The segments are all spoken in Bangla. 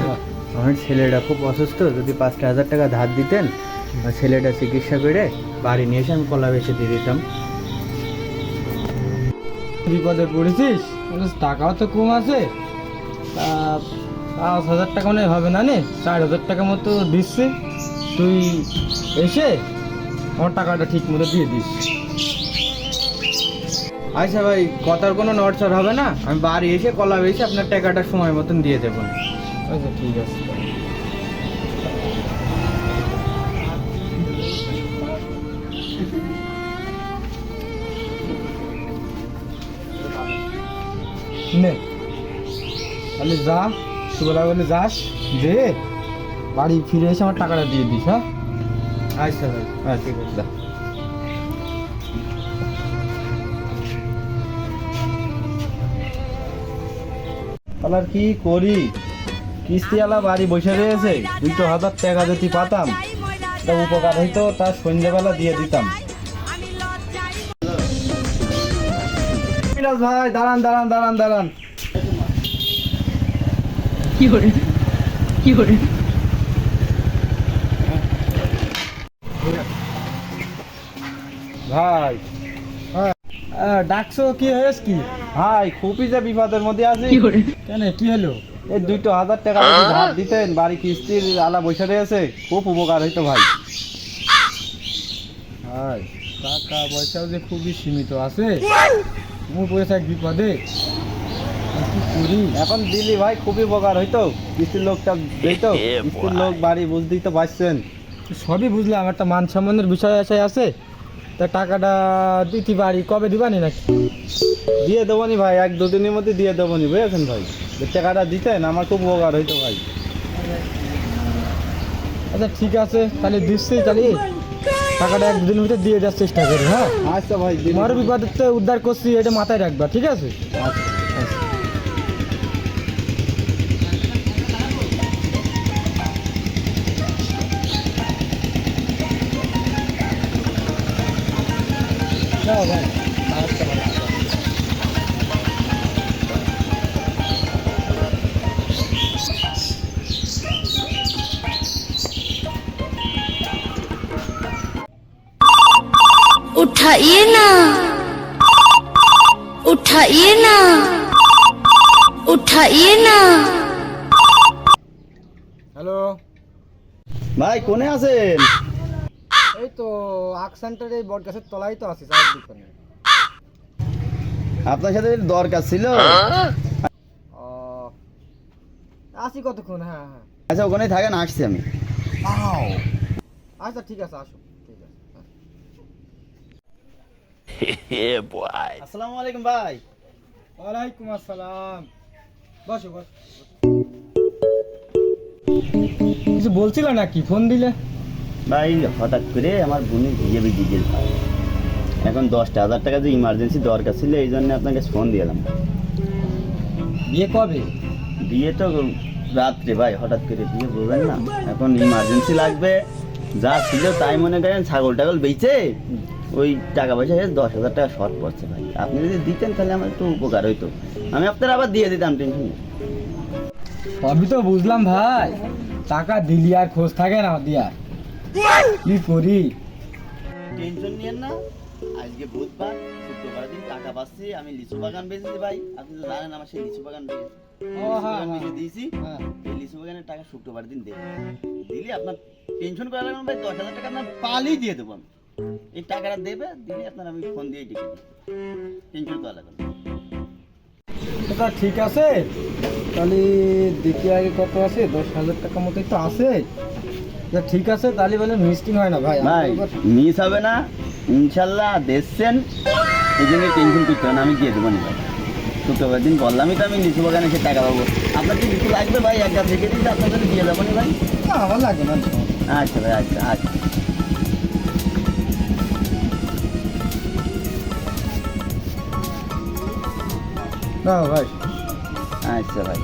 ভাই, আমার ছেলেটা খুব অসুস্থ, যদি পাঁচটা হাজার টাকা ধার দিতেন ছেলেটা চিকিৎসা করে বাড়ি নিয়ে এসে আমি কলা বেচে দিয়ে দিতাম। বিপদে পড়েছিস? টাকাও তো কম আছে। পাঁচ হাজার টাকা মনে হবে না নে? চার হাজার টাকা মতো দিচ্ছে। তুই এসে আমার টাকাটা ঠিক মতো দিয়ে দিস। আচ্ছা ভাই কথার কোনো নড়চড় হবে না। আমি বাড়ি এসে কলা বেচে আপনার টাকাটা সময় মতন দিয়ে দেবো। আচ্ছা ঠিক আছে। নে। তাহলে যা সুবেলা বলে যাস যে বাড়ি ফিরে এসে আমার টাকাটা দিয়ে দিস হ্যাঁ? আচ্ছা ভাই হ্যাঁ ঠিক আছে। শালার কি করি? কিস্তিওয়ালা বাড়ি বসে রয়েছে দুটো হাজার টাকা যদি পাতাম তা উপকার হইতো তা সন্ধ্যাবেলা দিয়ে দিতাম। ভাই দাঁড়ান দাঁড়ান দাঁড়ান দাঁড়ান। কি করে? কি করে? ভাই ডাকছো কি হয়েছে কি? ভাই খুবই যে বিপদের মধ্যে আছি，কেন কি হলো? এই দুইটো হাজার টাকা যদি ধার দিতেন বাড়ি কিস্তির আলা বসে রয়েছে? খুব উপকার হইতো ভাই। ভাই টাকা পয়সাও যে খুবই সীমিত আছে। মু পয়সা এক বিপদে করি? এখন দিলি ভাই খুবই উপকার হইতো। কিস্তির লোকটা দিতো কিস্তির লোক বাড়ি বুঝতেই তো পারছেন। সবই বুঝলাম একটা মান সম্মানের বিষয় আছে আছে। তা টাকাটা দিতে পারি কবে দিবানি নাকি? দিয়ে দেবনি ভাই এক দুদিনের মধ্যে দিয়ে দেবনি বুঝেছেন ভাই? টাকাটা দিতেন আমার খুব উপকার হইতো ভাই। আচ্ছা ঠিক আছে তাহলে দিচ্ছি তাহলে টাকাটা এক দুদিনের ভিতরে দিয়ে দেওয়ার চেষ্টা করি হ্যাঁ? আচ্ছা ভাই বিপদের তো উদ্ধার করছি এটা মাথায় রাখবা ঠিক আছে? আচ্ছা। ভাই আচ্ছা ভাই उठाइए ना उठाइए ना उठाइए ना হ্যালো ভাই কোনে আছেন এই তো আক সেন্টারে বট গাছের তলায় তো আছি চায়ের দোকানে আপনার সাথে দরকার ছিল? ও আসি কতক্ষণ? হ্যাঁ হ্যাঁ। আচ্ছা ওখানে থাকেন আসছি আমি। আচ্ছা ঠিক আছে আসো ঠিক আছে আসসালামু আলাইকুম ভাই। ওয়ালাইকুম আসসালাম। বসো বস। কিছু বলছিল নাকি? ফোন দিলে? ভাই হঠাৎ করে আমার বোনের বিয়ে বেজে গেল এখন দশটা হাজার টাকা যে ইমার্জেন্সি দরকার ছিল এই জন্য আপনাকে ফোন দিলাম। বিয়ে কবে? বিয়ে তো রাত্রে ভাই হঠাৎ করে বিয়ে বলবেন না। এখন ইমার্জেন্সি লাগবে যা ছিল তাই মনে করেন ছাগল টাগল বেচে ওই টাকা পয়সা হয়ে দশ হাজার টাকা শর্ট পড়ছে ভাই। আপনি যদি দিতেন তাহলে আমার একটু উপকার হইতো। আমি আপনার আবার দিয়ে দিতাম টেনশন। সবই তো বুঝলাম ভাই। টাকা দিলি আর খোঁজ থাকে না দিয়ার। কি করি? টেনশন নিয়েন না আজকে বুধবার শুক্রবার দিন টাকা পাচ্ছি আমি লিচু বাগান বেচেছি ভাই। আপনি তো জানেন আমার সেই লিচু বাগান হ্যাঁ, হ্যাঁ। দিয়েছি। হ্যাঁ। এই লিচু বাগানের টাকা শুক্রবার দিন দেবো। দিলে আপনার টেনশন করা লাগবে ভাই দশ হাজার টাকা আপনার পালেই দিয়ে দেবো আমি। এই টাকাটা দেবে দিলে আপনার আমি ফোন দিয়ে ডেকে দিই টেনশন করা লাগবে এটা ঠিক আছে তাহলে দেখি আগে কত আছে দশ হাজার টাকা মতো তো আছে। ঠিক আছে তাহলে বলে মিস্টিং হয় না ভাই। ভাই মিস হবে না। ইনশাল্লাহ দেখছেন এই জন্য টেনশন করতে হবে না আমি দিয়ে দেবো না ভাই। শুক্রবার দিন বললামই তো আমি লিচু বাগানে এসে টাকা পাবো। আপনার কি লিচু লাগবে ভাই? এক গাছ রেখে দিতে আপনাদের দিয়ে দেবো না ভাই। না, আমার লাগে না। আচ্ছা ভাই আচ্ছা আচ্ছা। না ভাই। আচ্ছা ভাই।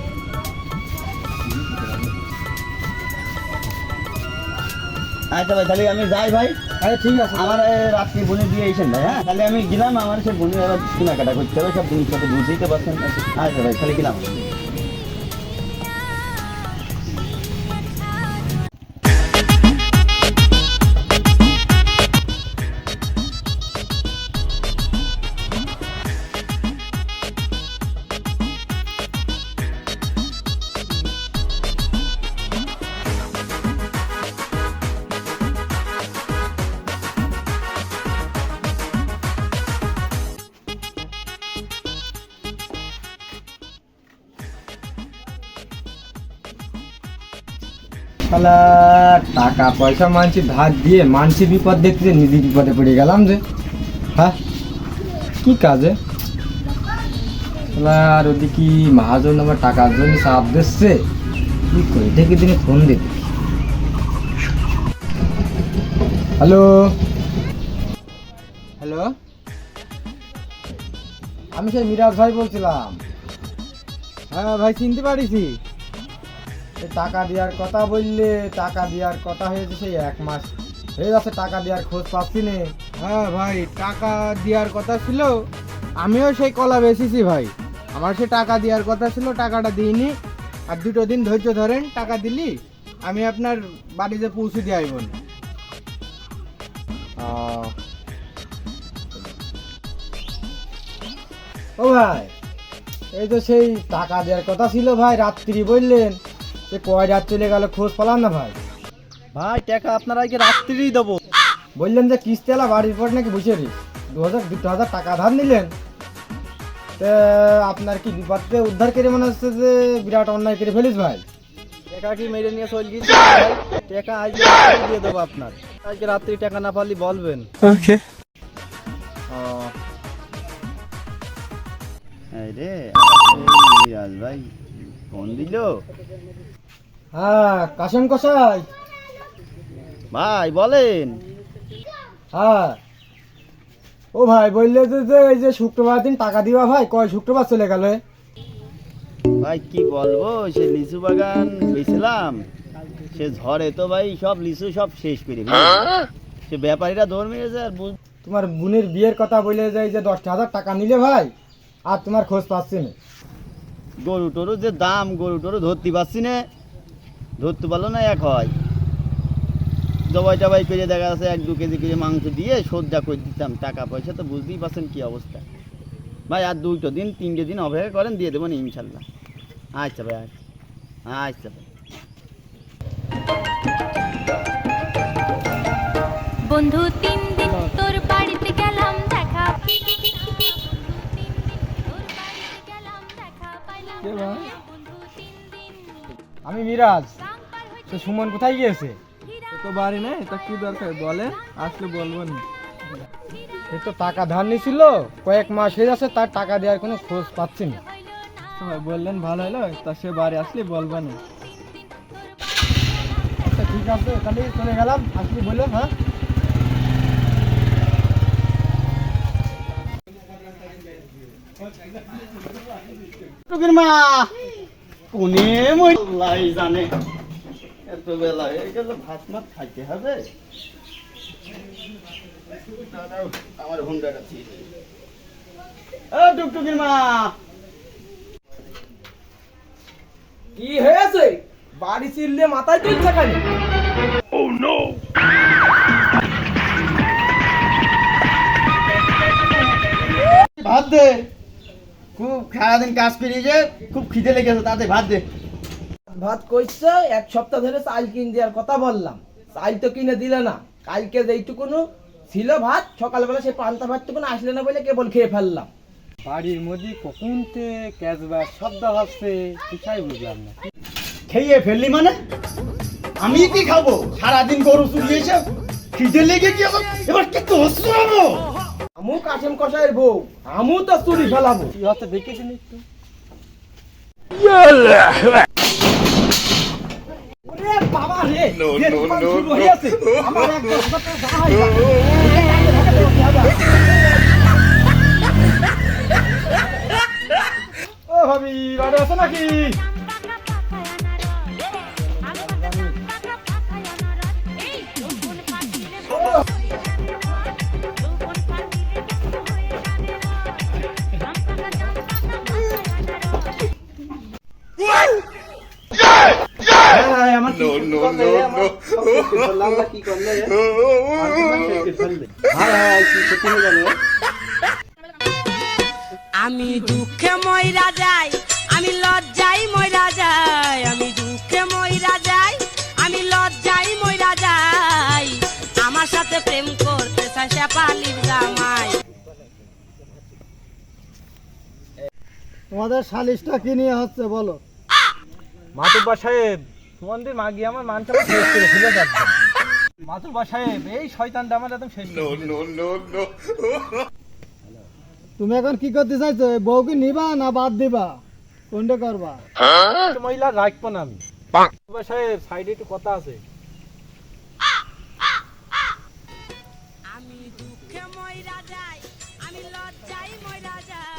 আচ্ছা ভাই তাহলে আমি যাই ভাই। আচ্ছা ঠিক আছে। আমার রাত্রি বনে দিয়ে এসেন ভাই হ্যাঁ? তাহলে আমি গেলাম আমার সে বনে আবার কেনাকাটা করতে হবে সব জিনিসপত্র বুঝতেই তো পারছেন। আচ্ছা ভাই তাহলে গেলাম। শালা টাকা, পয়সা মানছি, ধার দিয়ে মানছি বিপদ দেখতে নিজে বিপদে পড়ে গেলাম যে। হ্যাঁ? কি কাজে? আর ওদিকে মহাজন আমার টাকার জন্য চাপ দিচ্ছে কি করে? দেখি দিনে ফোন দে হ্যালো? হ্যালো? আমি সেই মিরাজ ভাই বলছিলাম। হ্যাঁ ভাই, চিনতে পারিছি টাকা দেওয়ার কথা বললে টাকা দেওয়ার কথা হয়েছে সেই এক মাস। হয়ে যাচ্ছে টাকা দেওয়ার খোঁজ পাচ্ছি নে। হ্যাঁ ভাই টাকা দেওয়ার কথা ছিল আমিও সেই কলা বেচেছি ভাই। আমার সে টাকা দেওয়ার কথা ছিল টাকাটা দিইনি। আর দুটো দিন ধৈর্য ধরেন টাকা দিলি আমি আপনার বাড়িতে পৌঁছে দিয়ে আইব ও ভাই এই তো সেই টাকা দেওয়ার কথা ছিল ভাই রাত্রি বললেন। সে কয় রাত চলে গেল খোঁজ পেলাম না ভাই। ভাই টাকা আপনারা কি রাত্রিই দেবো? বললেন যে কিস্তিওয়ালা বাড়ির পর নাকি বসে রি। দু হাজার দুটো হাজার টাকা ধার নিলেন। তা আপনার কি বিপদে উদ্ধার করে মনে হচ্ছে যে বিরাট অন্যায় করে ফেলিস ভাই? টাকা কি মেরে নিয়ে চলে গিয়েছে টাকা আজকে দিয়ে দেবো আপনার। আজকে রাত্রি টাকা না পারলে বলবেন। ও, এই রে ভাই ফোন দিল? হ্যাঁ কাশেম কষাই ভাই বলেন। হ্যাঁ। ও ভাই বললে যে যে এই যে শুক্রবার দিন টাকা দিবা ভাই কয় শুক্রবার চলে গেল? ভাই কি বলব সে লিচু বাগান বেছিলাম সে ঝড়ে তো ভাই সব লিচু সব শেষ করে সে ব্যাপারীরা দৌড় মেরেছে আর তোমার বোনের বিয়ের কথা বলে যে যে দশটা হাজার টাকা নিলে ভাই আর তোমার খোঁজ পাচ্ছি না। গরু টরু যে দাম গরু টরু ধরতে পারছি না। ধরতে পারল না, এক হয়। জবাই টবাই করে দেখা যাচ্ছে এক দু কেজি করে মাংস দিয়ে সজ্জা করে দিতাম, টাকা পয়সা তো বুঝতেই পারছেন কি অবস্থা। ভাই, আর দুটো দিন, তিনটে দিন অপেক্ষা করেন, দিয়ে দেবো না ইনশাল্লাহ। আচ্ছা ভাই আচ্ছা। আচ্ছা ভাই। বন্ধু, তিন আমি মিরাজ। তো সুমন কোথায় গিয়েছে? তো বাড়ি নেই তা কি দরকার? বলেন আসলে বলব না। সে তো টাকা ধার নিছিল কয়েক মাস হয়ে যাচ্ছে তার টাকা দেওয়ার কোনো খোঁজ পাচ্ছি না। বললেন ভালো হলো তা সে বাড়ি আসলে বলব না। আচ্ছা ঠিক আছে তাহলে চলে গেলাম আসলে বলল হ্যাঁ? টুকির মা কোনে মহিলাই জানে। এত বেলা হয়ে গেল ভাত মাত খাইতে হবে? আমার হুন্ডাটা ছিল টুকটুকির মা। কি হয়েছে? বাড়ি চিল্লে মাথায় তুলছে খালি ভাত দে। সারাদিন কাজ করিয়েছে খুব খিদে লেগেছে তাতে ভাত দে। ভাত কইছে এক সপ্তাহ ধরে চাল কিন দেওয়ার কথা বললাম। চাল তো কিনে দিলে না কালকে যেইটুকুনো ছিল ভাত সকালবেলা সেই পান্তা ভাতটুকুনো আসলে না বলে কেবল খেয়ে ফেললাম। বাড়ির মধ্যে কখন তে ক্যাশব্যাক শব্দ হচ্ছে কিছুই বুঝলাম না। খেয়ে ফেললি মানে? আমি কি খাব? সারাদিন গরু চুরিয়েছে খিদে লেগে গিয়েছে এবার কি হব আমু কাশেম কষাইয়ের বউ। আমু তো চুরি ফেলাবো। হচ্ছে দেখেছেন একটু বাবা রে আমার এক আমার কি কি করলে? হায় হায় কি ক্ষতি হয়ে গেল আমি দুঃখে ময়রা যাই আমি লজ্জাই ময়রা যাই আমি দুঃখে ময়রা যাই আমি লজ্জাই ময়রা যাই। আমার সাথে প্রেম করতে চাই সে পালির জামাই। তোমাদের সালিশটা কি নিয়ে হচ্ছে বলো? মাতুব্বা সাহেব সুমন্দির মা গিয়ে আমার মান শেষ করে ফেলে যাচ্ছে সাহেব এই শয়তানটা আমার একদম শেষ। তুমি এখন কি করতে চাইছো? বউ কি নিবা না বাদ দিবা? কোনটা করবা? মহিলা রাখব না আমি। সাহেব সাইডে একটু কথা আছে।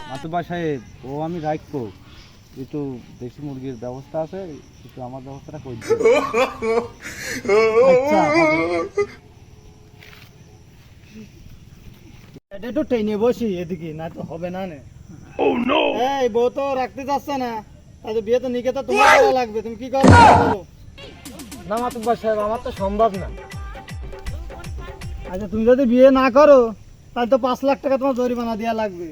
মাতুবা সাহেব ও আমি রাখব। একটু দেশি মুরগির ব্যবস্থা আছে একটু আমার ব্যবস্থাটা করে দিন। আচ্ছা এটা একটু টেনে বসি এদিকে না তো হবে না নে। এই বউ তো রাখতে যাচ্ছে না। তাহলে বিয়ে তো নিকে তো তোমার করা লাগবে তুমি কি করবে বলো না মাতুবা সাহেব আমার তো সম্ভব না। আচ্ছা তুমি যদি বিয়ে না করো তাহলে তো পাঁচ লাখ টাকা তোমার জরিমানা দেওয়া লাগবে।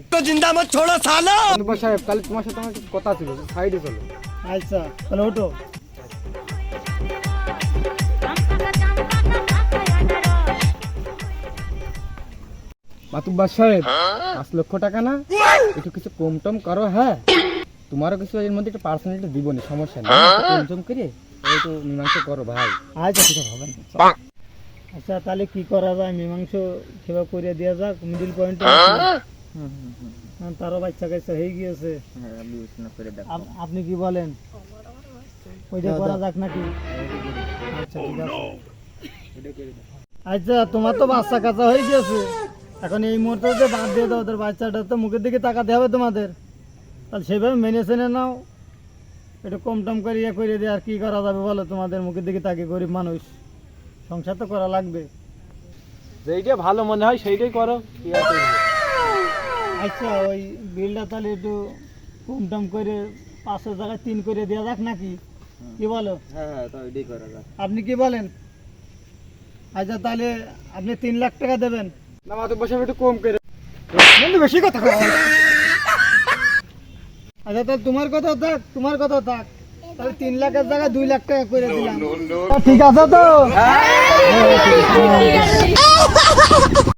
মাতুবা সাহেব তাহলে তোমার সাথে আমার কিছু কথা ছিল সাইডে চলো। আচ্ছা তাহলে ওঠো। মাতুব্বার সাহেব পাঁচ লক্ষ টাকা না? একটু কিছু কম টম করো হ্যাঁ? তোমারও কিছু এর মধ্যে একটু পার্সোনালিটি দিব না সমস্যা নেই। একটু কম টম করে একটু মীমাংসা করো ভাই। আচ্ছা ঠিক আছে হবে না। আচ্ছা তাহলে কি করা যায়? মীমাংস সেবা করে দেওয়া যাক মিডিল পয়েন্ট তারও বাচ্চা কাচ্চা হয়ে গিয়েছে। আপনি কি বলেন? ওইটা করা যাক নাকি? আচ্ছা ঠিক আছে। আচ্ছা তোমার তো বাচ্চা কাচ্চা হয়ে গিয়েছে। এখন এই মুহূর্তে যে বাদ দিয়ে দাও ওদের বাচ্চাটা তো মুখের দিকে তাকাতে হবে তোমাদের। তাহলে সেভাবে মেনে চেনে নাও। একটু কম টম করে ইয়ে করে দিয়ে আর কি করা যাবে বলো? তোমাদের মুখের দিকে তাকে গরিব মানুষ। সংসার তো করা লাগবে। যেইটা ভালো মনে হয় সেইটাই করো কি আর করব? আচ্ছা ওই বিলটা তাহলে একটু কম টম করে পাঁচশো টাকা তিন করে দেওয়া যাক নাকি? কি বলো? হ্যাঁ হ্যাঁ তো এটাই করা যাক। আপনি কি বলেন? আচ্ছা তাহলে আপনি তিন লাখ টাকা দেবেন। না সাহেব একটু কম করে। বন্ধু বেশি কথা কও। আচ্ছা তাহলে তোমার কথা থাক তোমার কথা থাক। তিন লাখের জায়গায় দুই লাখ টাকা করে দিলাম। ঠিক আছে তো?